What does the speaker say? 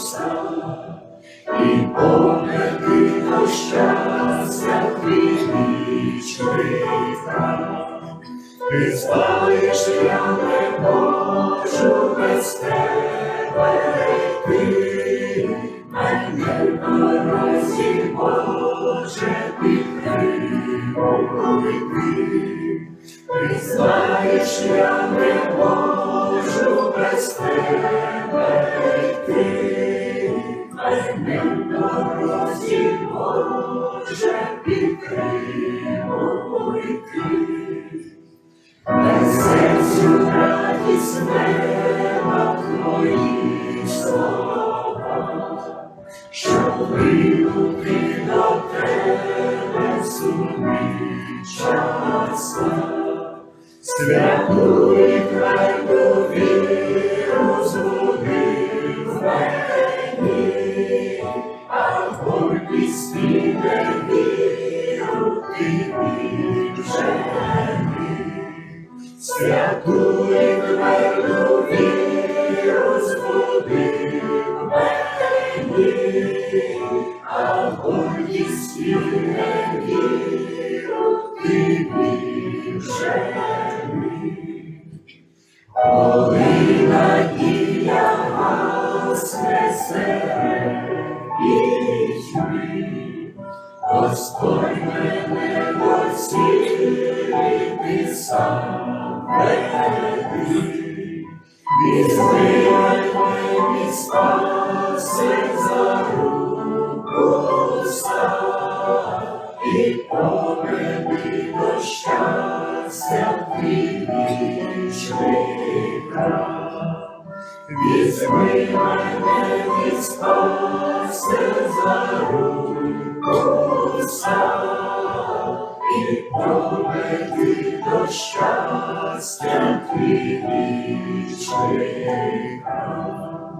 Христа і погляди до щастя твій вічний храм. Ти знаєш, я не можу без тебе йти, мене наразі Боже підтримуй ти. Ти знаєш, я не можу без тебе йти, мене Боже, підтримуй. На серцю радість неба твої слова, щоб прибути до тебе сумні часа. Святу Святу і віру збудив мені, а гордість і невіру ти віджени. Коли надія гасне серед вічми, Господь веди. Візьми до щастя твій вічний край.